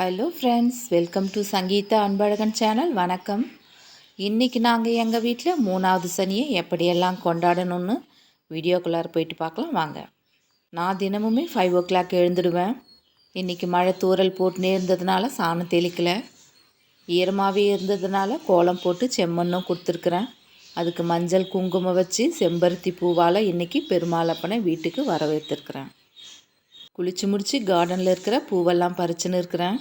Hello friends welcome to Sangeetha Anbazhagan channel வணக்கம். இன்றைக்கி நாங்கள் எங்கள் வீட்டில் மூணாவது சனியை எப்படியெல்லாம் கொண்டாடணும்னு வீடியோக்குள்ளார போயிட்டு பார்க்கலாம். வாங்க. நான் தினமுமே ஃபைவ் ஓ கிளாக் எழுந்துடுவேன். இன்றைக்கி மழை தூறல் போட்டுனே இருந்ததுனால சாணம் தெளிக்கலை. ஈரமாகவே இருந்ததுனால கோலம் போட்டு செம்மண்ணும் கொடுத்துருக்குறேன். அதுக்கு மஞ்சள் குங்குமம் வச்சு செம்பருத்தி பூவால் இன்றைக்கி பெருமாளப்பனை வீட்டுக்கு வரவேற்றுருக்குறேன். குளிச்சு முடித்து கார்டனில் இருக்கிற பூவெல்லாம் பறிச்சுன்னு இருக்கிறேன்.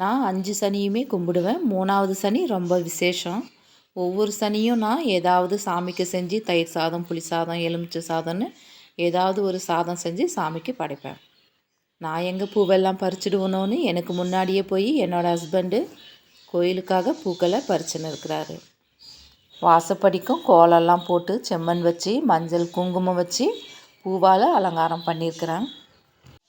நான் அஞ்சு சனியுமே கும்பிடுவேன். மூணாவது சனி ரொம்ப விசேஷம். ஒவ்வொரு சனியும் நான் ஏதாவது சாமிக்கு செஞ்சு தயிர் சாதம் புளி சாதம் எலுமிச்சை சாதம்னு ஏதாவது ஒரு சாதம் செஞ்சு சாமிக்கு படைப்பேன். நான் எங்கே பூவெல்லாம் பறிச்சிடுவணும்னு எனக்கு முன்னாடியே போய் என்னோடய ஹஸ்பண்டு கோயிலுக்காக பூக்களை பறிச்சுன்னு இருக்கிறாரு. வாசப்படிக்கும் கோலெல்லாம் போட்டு செம்மண் வச்சு மஞ்சள் குங்குமம் வச்சு பூவால் அலங்காரம் பண்ணியிருக்கிறேன்.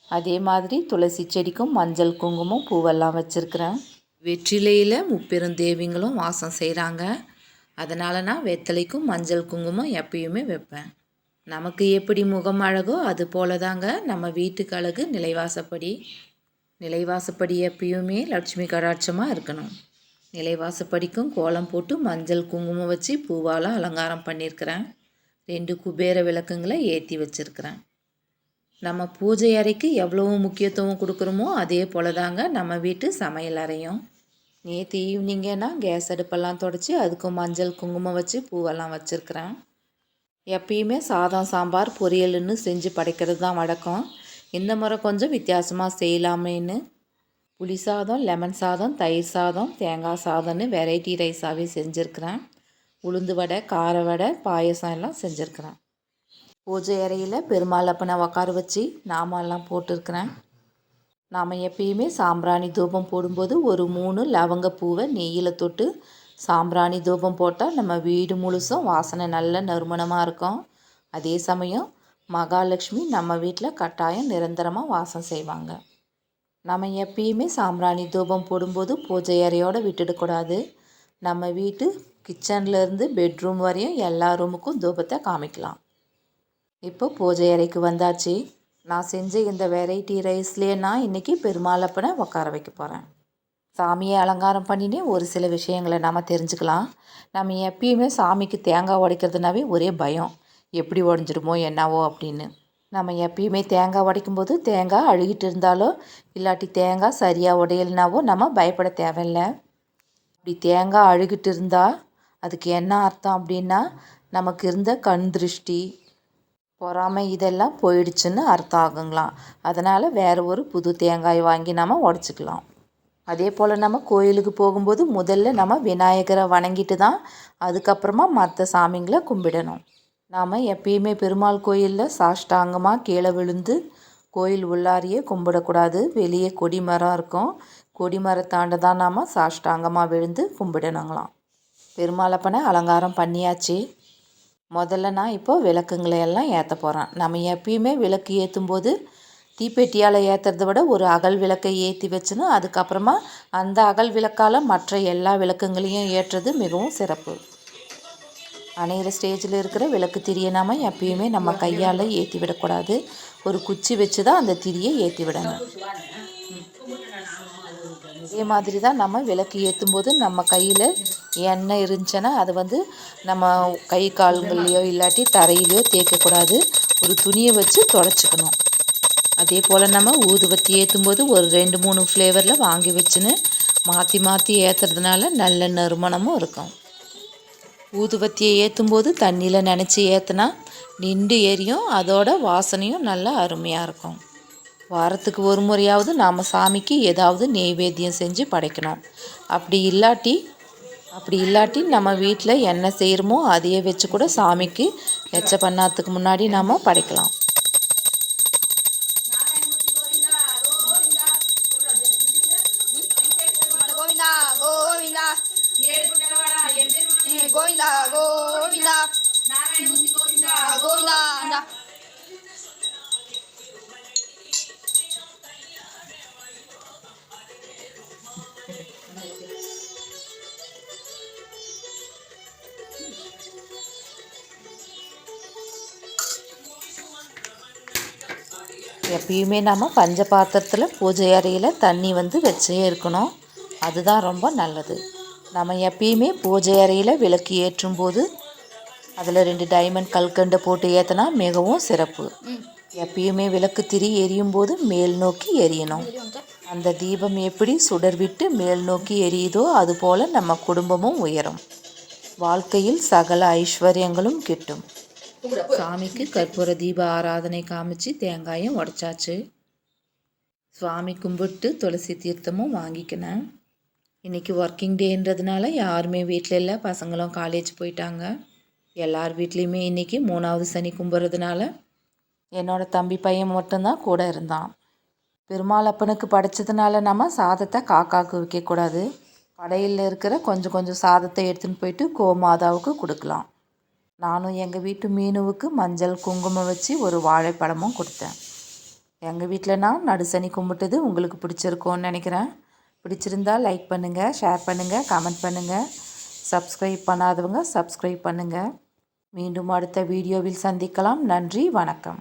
அதே மாதிரி துளசி செடிக்கும் மஞ்சள் குங்குமம் பூவெல்லாம் வச்சுருக்கிறேன். வெற்றிலையில் முப்பெரும் தேவிங்களும் வாசம் செய்கிறாங்க அதனால் நான் வெத்தலைக்கும் மஞ்சள் குங்குமம் எப்பயுமே வைப்பேன். நமக்கு எப்படி முகம் அழகோ அது போல தாங்க நம்ம வீட்டுக்கு அழகு நிலைவாசப்படி. நிலைவாசப்படி எப்பயுமே லட்சுமி கடாட்சமாக இருக்கணும். நிலைவாசப்படிக்கும் கோலம் போட்டு மஞ்சள் குங்குமம் வச்சு பூவால் அலங்காரம் பண்ணியிருக்கிறேன் ரெண்டு குபேர விளக்குங்களை ஏற்றி வச்சுருக்கிறேன். நம்ம பூஜை அறைக்கு எவ்வளவு முக்கியத்துவம் கொடுக்குறோமோ அதே போல் தாங்க நம்ம வீட்டு சமையல் அறையும். நேற்று ஈவினிங்கன்னா கேஸ் அடுப்பெல்லாம் தொடச்சி அதுக்கும் மஞ்சள் குங்குமம் வச்சு பூவெல்லாம் வச்சுருக்குறேன். எப்பயுமே சாதம் சாம்பார் பொரியல்னு செஞ்சு படைக்கிறது தான் வழக்கம். இந்த முறை கொஞ்சம் வித்தியாசமாக செய்யலாமேன்னு. புளி சாதம் லெமன் சாதம் தயிர் சாதம் தேங்காய் சாதம்னு வெரைட்டி ரைஸாகவே செஞ்சுருக்கிறேன். உளுந்து வடை கார வடை பாயசம் எல்லாம் செஞ்சுருக்கிறேன். பூஜை அறையில் பெருமாள் அப்பனை உட்கார வச்சு நாமெல்லாம் போட்டிருக்கிறேன். நாம் எப்பயுமே சாம்பிராணி தூபம் போடும்போது ஒரு மூணு லவங்கப்பூவை நெய்யில் தொட்டு சாம்பிராணி தூபம் போட்டால் நம்ம வீடு முழுசும் வாசனை நல்ல நறுமணமாக இருக்கும். அதே சமயம் மகாலட்சுமி நம்ம வீட்டில் கட்டாயம் நிரந்தரமாக வாசம் செய்வாங்க. நம்ம எப்பயுமே சாம்பிராணி தூபம் போடும்போது பூஜை அறையோடு விட்டுடக்கூடாது நம்ம வீட்டு கிச்சன்லேருந்து பெட்ரூம் வரையும் எல்லா ரூமுக்கும் தூபத்தை காமிக்கலாம். இப்போ பூஜை அறைக்கு வந்தாச்சு. நான் செஞ்ச இந்த வெரைட்டி ரைஸ்லேயே நான் இன்றைக்கி பெருமாளப்பனை உட்கார வைக்க போகிறேன் சாமியை அலங்காரம் பண்ணினே ஒரு சில விஷயங்களை நம்ம தெரிஞ்சுக்கலாம். நம்ம எப்பயுமே சாமிக்கு தேங்காய் உடைக்கிறதுனாவே ஒரே பயம். எப்படி உடஞ்சிருமோ என்னவோ அப்படின்னு. நம்ம எப்பயுமே தேங்காய் உடைக்கும்போது தேங்காய் அழுகிட்டு இருந்தாலோ இல்லாட்டி தேங்காய் சரியாக உடையலைனாவோ நம்ம பயப்பட தேவையில்லை. அப்படி தேங்காய் அழுகிட்டு இருந்தால் அதுக்கு என்ன அர்த்தம் அப்படின்னா நமக்கு இருந்த கண் திருஷ்டி பொறாமை இதெல்லாம் போயிடுச்சுன்னு அர்த்தம் ஆகுங்களாம் அதனால் வேறு ஒரு புது தேங்காய் வாங்கி நம்ம உடச்சிக்கலாம். அதே போல் நம்ம கோயிலுக்கு போகும்போது முதல்ல நம்ம விநாயகரை வணங்கிட்டு தான் அதுக்கப்புறமா மற்ற சாமிங்களை கும்பிடணும். நாம் எப்பயுமே பெருமாள் கோயிலில் சாஷ்டாங்கமாக கீழே விழுந்து கோயில் உள்ளாரியே கும்பிடக்கூடாது. வெளியே கொடிமரம் இருக்கும். கொடிமரத்தாண்ட தான் நாம் சாஷ்டாங்கமாக விழுந்து கும்பிடணுங்களாம். பெருமாளப்பனை அலங்காரம் பண்ணியாச்சு. முதல்ல நான் இப்போது விளக்குங்களை எல்லாம் ஏற்ற போகிறேன் நம்ம எப்பயுமே விளக்கு ஏற்றும் போது தீப்பெட்டியால் ஏற்றுறத விட ஒரு அகல் விளக்கை ஏற்றி வச்சுன்னு அதுக்கப்புறமா அந்த அகல் விளக்கால் மற்ற எல்லா விளக்குங்களையும் ஏற்றுறது மிகவும் சிறப்பு. அணையிற ஸ்டேஜில் இருக்கிற விளக்கு திரியை நாம் எப்பயுமே நம்ம கையால் ஏற்றி விடக்கூடாது. ஒரு குச்சி வச்சு தான் அந்த திரியை ஏற்றி விடணும். இதே மாதிரி தான் நம்ம விளக்கு ஏற்றும் போது நம்ம கையில் எண்ணெய் இருந்துச்சுன்னா அதை வந்து நம்ம கை கால்கள்லையோ இல்லாட்டி தரையிலையோ தேய்க்கக்கூடாது. ஒரு துணியை வச்சு தொடச்சிக்கணும். அதே போல் நம்ம ஊதுபத்தி ஏற்றும் போது ஒரு ரெண்டு மூணு ஃப்ளேவரில் வாங்கி வச்சுன்னு மாற்றி மாற்றி ஏற்றுறதுனால நல்ல நறுமணமும் இருக்கும். ஊதுபத்தியை ஏற்றும் போது தண்ணியில் நினச்சி ஏற்றுனா நின்று எரியும். அதோட வாசனையும் நல்லா அருமையாக இருக்கும். வாரத்துக்கு ஒரு முறையாவது நாம் சாமிக்கு ஏதாவது நெய்வேத்தியம் செஞ்சு படைக்கணும். அப்படி இல்லாட்டி அப்படி இல்லாட்டி நம்ம வீட்டில் என்ன செய்கிறோமோ அதையே வச்சு கூட சாமிக்கு எச்ச பண்ணாததுக்கு முன்னாடி நாம் படைக்கலாம். கோவிந்தா. கோவிந்தா கோவிந்தா. எப்பயுமே நம்ம பஞ்ச பாத்திரத்தில் பூஜை அறையில் தண்ணி வந்து வச்சே இருக்கணும். அதுதான் ரொம்ப நல்லது. நம்ம எப்பயுமே பூஜை அறையில் விளக்கு ஏற்றும் போது அதில் ரெண்டு டைமண்ட் கல்கண்டை போட்டு ஏற்றினா மிகவும் சிறப்பு. எப்பயுமே விளக்கு திரி எரியும் போது மேல் நோக்கி எரியணும் அந்த தீபம் எப்படி சுடர் விட்டு மேல் நோக்கி எரியுதோ அதுபோல் நம்ம குடும்பமும் உயரும். வாழ்க்கையில் சகல ஐஸ்வர்யங்களும் கிட்டும். சாமிக்கு கற்பூர தீப ஆராதனை காமிச்சு தேங்காயும் உடைச்சாச்சு. சுவாமி கும்பிட்டு துளசி தீர்த்தமும் வாங்கிக்கினேன். இன்றைக்கி ஒர்க்கிங் டேன்றதுனால யாருமே வீட்டில் இல்லை பசங்களும் காலேஜ் போயிட்டாங்க. எல்லார் வீட்லேயுமே இன்றைக்கி மூணாவது சனி கும்பிட்றதுனால என்னோட தம்பி பையன் மட்டும்தான் கூட இருந்தான். பெருமாள் அப்பனுக்கு படைச்சதுனால நம்ம சாதத்தை காக்காவுக்கு வைக்கக்கூடாது. படையில் இருக்கிற கொஞ்சம் கொஞ்சம் சாதத்தை எடுத்துன்னு போயிட்டு கோமாதாவுக்கு கொடுக்கலாம். நானும் எங்கள் வீட்டு மீனுவுக்கு மஞ்சள் குங்குமம் வச்சு ஒரு வாழைப்பழமும் கொடுத்தேன். எங்கள் வீட்டில் நான் நடுசனி கும்பிட்டது உங்களுக்கு பிடிச்சிருக்கோன்னு நினைக்கிறேன். பிடிச்சிருந்தால் லைக் பண்ணுங்கள் ஷேர் பண்ணுங்கள் கமெண்ட் பண்ணுங்கள் சப்ஸ்கிரைப் பண்ணாதவங்க சப்ஸ்கிரைப் பண்ணுங்கள் மீண்டும் அடுத்த வீடியோவில் சந்திக்கலாம். நன்றி வணக்கம்.